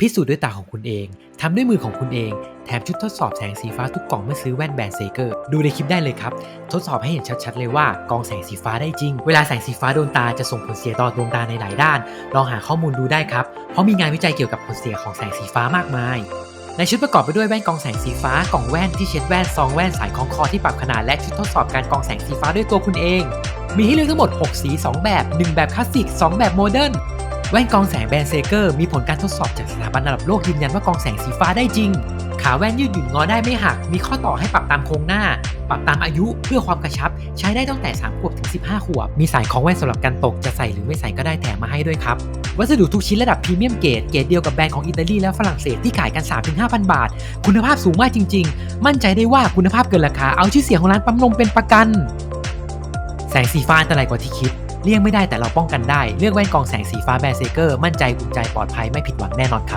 พิสูจน์ด้วยตาของคุณเอง ทำด้วยมือของคุณเอง แถมชุดทดสอบแสงสีฟ้าทุกกล่องเมื่อซื้อแว่นแบรนด์เซเกอร์ ดูในคลิปได้เลยครับ ทดสอบให้เห็นชัดๆเลยว่ากองแสงสีฟ้าได้จริง เวลาแสงสีฟ้าโดนตาจะส่งผลเสียต่อดวงตาในหลายด้าน ลองหาข้อมูลดูได้ครับ เพราะมีงานวิจัยเกี่ยวกับผลเสียของแสงสีฟ้ามากมาย ในชุดประกอบไปด้วยแว่นกองแสงสีฟ้า กล่องแว่นที่เช็ดแว่น ซองแว่น สายคล้องคอที่ปรับขนาด และชุดทดสอบการกองแสงสีฟ้าด้วยตัวคุณเอง มีให้เลือกทั้งหมด 6 สี 2 แบบ 1 แบบคลาสสิก 2 แบบโมเดิร์น แว่นกองแสงแบรนด์เซเกอร์มีผลการทดสอบจากสถาบันระดับโลกยืนยันว่ากองแสงสีฟ้าได้จริง ขาแว่นยืดหยุ่นงอได้ไม่หัก มีข้อต่อให้ปรับตามโครงหน้า ปรับตามอายุเพื่อความกระชับ ใช้ได้ตั้งแต่ 3 ขวบถึง 15 ขวบ มีสายของแว่นสำหรับการตกจะใส่หรือไม่ใส่ก็ได้แถมมาให้ด้วยครับ วัสดุทุกชิ้นระดับพรีเมียมเกรดเกรดเดียวกับแบรนด์ของอิตาลีและฝรั่งเศสที่ขายกัน 3-5,000 บาท คุณภาพสูงมากจริง ๆ มั่นใจได้ว่าคุณภาพเกินราคาเอาชื่อเสียงของร้านปั๊มนมเป็นประกัน แสงสีฟ้าอันตรายกว่าที่คิด เลี่ยงไม่ได้แต่เราป้องกันได้ เลือกแว่นกองแสงสีฟ้าแบร์เซเกอร์ มั่นใจอุ่นใจปลอดภัยไม่ผิดหวังแน่นอนครับ